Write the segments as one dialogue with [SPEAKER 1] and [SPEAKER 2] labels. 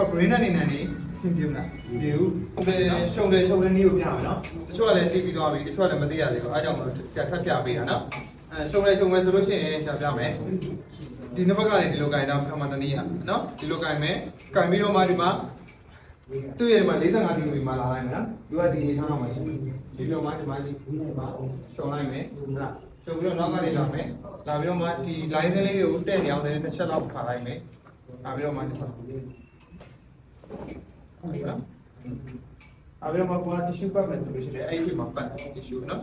[SPEAKER 1] က green နဲ့နေနေနေအဆင်ပြေမလားပြေဘူးဟုတ်တယ်ရှုံတယ်ရှုံတယ်နည်းကိုပြမယ်နော်တချို့ကလည်းတိပြီးသွားပြီတချို့ကလည်းမသိရသေးဘူးအားကြောင့်မလို့ဆရာထပ်ပြပေးတာနော်အဲရှုံတယ်ရှုံမယ်ဆိုလို့ရှိရင်ဆရာပြမယ်ဒီနှစ်ဘက်ကနေဒီလိုကင်တာပထမတနည်းอ่ะနော်ဒီလိုကင်မယ်ကင်ပြီးတော့မှဒီမှာသူ့ရဲ့ဒီမှာ45ဒီလိုဒီမှာလာလိုက်မယ်နော်သူကဒီထားတော့မှရှိဒီလိုမှဒီမှာဒီဒီမှာရှုံလိုက်မယ်ဟုတ်လားရှုံပြီးတော့နောက်ကနေလာမယ်လာပြီးတော့မှဒီ line လေးတွေကိုတက်နေအောင်လည်းတစ်ချက်လောက်ခါလိုက်မယ်လာပြီးတော့မှဒီမှာ ဟုတ်ကဲ့နော်အဘယ်မှာကွာ tissue ပတ်မယ်ဆိုလို့ရှိရင်အဲ့ဒီမှာပတ် tissue နော်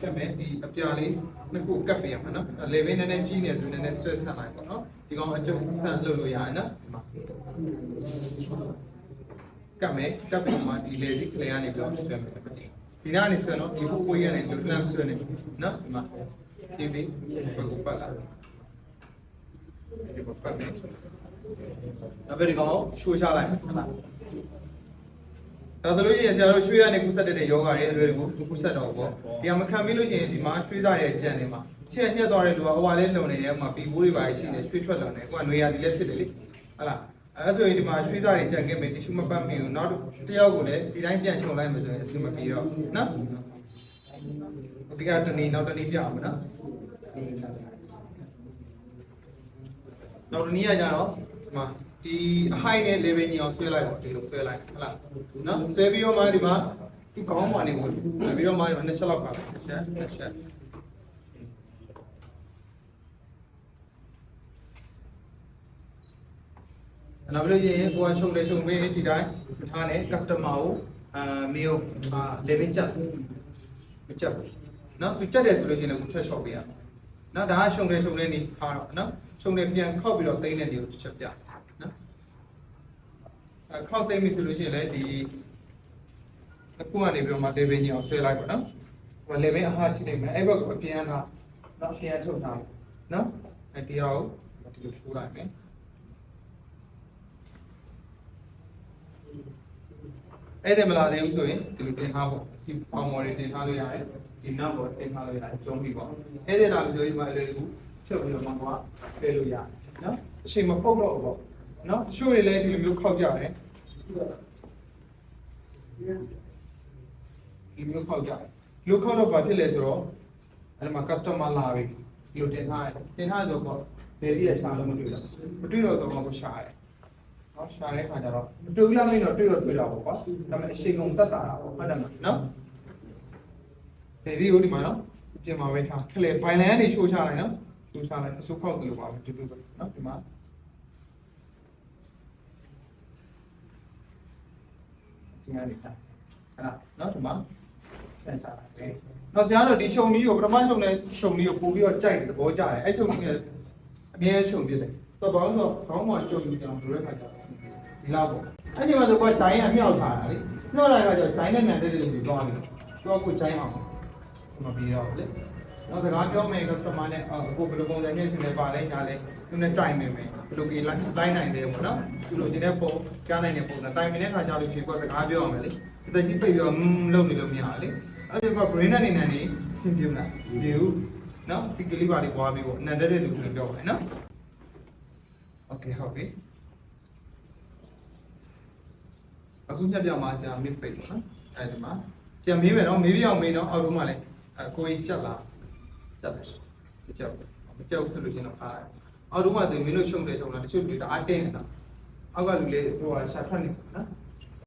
[SPEAKER 1] ကပ်မယ်ဒီအပြာလေးနှစ်ခုကပ်ပေးရမှာနော်လေဘင်းနည်းနည်းကြီးနေဆိုရင်နည်းနည်းဆွဲဆန့်လိုက်ပေါ့နော်ဒီကောင်အကျုံဆန့်လုပ်လို့ရတယ်နော်ဒီမှာကပ်မယ်ကပ်ပြီးမှဒီလေစီကလေးကနေပြီးတော့ဆွဲမယ်ဒီနားနေဆွဲနော်ဒီဘိုးဘွေးရနေလို့လမ်းဆွဲနေနော်ဒီမှာဒီပြီးဘုပတ်လာဒီဘပတ်မယ် နောက်ပြီးဒီကောင်ကိုရှိုးချလိုက်မယ်ဟုတ်လားဒါဆိုလို့ရှိရင်ဆရာတို့ရွှေရနေကုသတဲ့ယောဂတွေအလွယ်တကူကုသတော့ပေါ့ဒီကမခံပြီးလို့ရှိရင်ဒီမှာရွှေစားတဲ့ကြံတွေမှာရှေ့ညက်သွားတဲ့လူကဟိုဟာလေးလုံနေတယ်ဟိုမှာပီပိုးတွေပါရှိနေရွှေထွက်လာတယ်ဟိုကနွေရာသီလည်းဖြစ်တယ်လေဟုတ်လားအဲဆိုရင်ဒီမှာရွှေစားတွေကြံခဲ့မယ်တ िश ူမပတ်မိဘူးနောက်တယောက်ကိုလည်းဒီတိုင်းပြန်ချုံလိုက်မယ်ဆိုရင်အဆင်မပြေတော့နော်ဒီကတနေ့နောက်တနေ့ပြအောင်နော်နောက်တနေ့ကကြတော့ဒီ မှာဒီအဟိုက်နဲ့ level ညီအောင်ဆွဲလိုက်တော့ဒီလိုဆွဲလိုက်ဟုတ်လားနော်ဆွဲပြီးတော့မှဒီမှာဒီကောင်းမှနေဝင်ပြီးတော့မှဒီမှာနှစ်ချက်လောက်ပါတစ်ချက်နှစ်ချက်နောက်ပြီးတော့ရင်ကိုယ်ချုံတယ်ချုံပေးဒီတိုင်းထားနေ customer ကိုအာမေကိုအာ level ချက်မချက်ဘူးနော်သူချက်တယ်ဆိုလို့ရှိရင်ကိုထက် short ပေးရ နော်ဒါကရှုံတယ်ရှုံတယ်နေထားတော့နော်ရှုံတယ်ပြန်ခောက်ပြီးတော့သိမ်းတဲ့နေကိုချက်ပြနော်အဲခောက်သိမ်းပြီဆိုလို့ရှိရင်လည်းဒီအခုမှနေပြီးတော့မှ level ညအောင်ဆွဲလိုက်ပါနော်ဟို level အဟာရှိနေမယ်အဲ့ဘက်ကိုအပြန်ထားနော်အပြန်ထုတ်ထားနော်အဲ့ဒီအောင်ဒီလိုရှိုးလိုက်မယ်အဲ့ဒါမလာသေးဘူးဆိုရင်ဒီလိုတင်ထားပေါ့ဒီပေါင်မော်တွေတင်ထားလို့ရတယ် ဒီနတ်ပေါ်တင်ထားလို့ရတယ်ကျုံးပြီးပေါ့အဲ့ဒါလာပြီးဆိုရင်မအလွယ်ဘူးဖြုတ်ပြီးတော့မှကွာဖယ်လို့ရတယ်နော်အချိန်မပုတ်တော့ဘူးပေါ့နော်ရှိုးတွေလည်းဒီလိုမျိုးခောက်ကြတယ်ဒီမျိုးခောက်ကြတယ်လူခောက်တော့ဘာဖြစ်လဲဆိုတော့အဲ့ဒီမှာ customer လာပြီဒီလိုတင်ထားတယ်တင်ထားဆိုတော့ဘယ်စီးရရှာလို့မတွေ့တော့မတွေ့တော့တော့ကိုရှာတယ်နော်ရှာတဲ့ခါကျတော့မတူရမင်းတော့တွေ့တော့တွေ့တာပေါ့ကွာဒါပေမဲ့အရှိန်ကုန်တက်တာတာပေါ့ဟုတ်တယ်မနော် ဒီဒီဟိုဒီမှာနော်ပြင်မှာပဲထားခလေဘိုင်လန်ကနေရှိုးချလိုက်နော်ရှိုးချလိုက်အစုခောက်တယ်လို့ပါပဲဒီလိုပဲနော်ဒီမှာဒီမှာနေတာအဲ့ဒါနော်ဒီမှာပြန်ချလိုက်တယ်နော်ဆရာတို့ဒီရှုံကြီးကိုပထမရှုံနဲ့ရှုံကြီးကိုပို့ပြီးတော့ကြိုက်တယ်သဘောကျတယ်အဲ့ရှုံကြီးကအမြဲရှုံပြစ်တယ်တော့ဘာလို့ဆိုခေါင်းမှာရှုံကြီးတောင်လိုတဲ့ခါကျတော့ဒီလောက်ပေါ့အဲ့ဒီမှာဆိုကဂျိုင်းအမြောက်ထားတာလေမြောက်လာတာကျတော့ဂျိုင်းနဲ့နန်တဲ့တွေသွားပြီတော့ကိုဂျိုင်းအောင်စ မပြီးတော့လေနောက်စကားပြောမယ် customer နဲ့အခုဘယ်လိုပုံစံမျိုးရှင်လဲပါလဲညာလဲသူနဲ့တိုင်မယ်မယ်ဘယ်လိုကြီးလိုက်တိုင်းနိုင်တယ်ပေါ့နော်သူလိုချင်တဲ့ပုံကြားနိုင်တဲ့ပုံစံတိုင်နေတဲ့ခါကျလို့ရှိရင်ကိုစကားပြောရမယ်လေဒီတကြီးပိတ်ပြီးတော့မလုပ်နေလို့မရဘူးလေအဲ့ဒါက green နဲ့နေနေနေအဆင်ပြေမလားပြေဘူးနော်ဒီကလေးပါလေးပွားပြီးပေါ့အနန္တတဲ့လူကပြောပါမယ်နော် Okay ဟုတ်ပြီအခုညက်ပြောင်းမှာဆရာ mid fake ပေါ့နော်အဲဒီမှာပြန်မေးမယ်နော်မေးပြအောင်မေးနော်အောက်တော့မှလည်း အကိုကြီးကြက်လာကြက်တယ်ကြက်မကြက်ဘူးဆိုလို့ရှင်တော့အားအောက်တော့မှသူမင်းတို့ရှုံတယ်ရှုံတာတချို့လူတွေတအားတင်းနေတာအောက်ကလူလေးဟိုဟာရှာထွက်နေနော်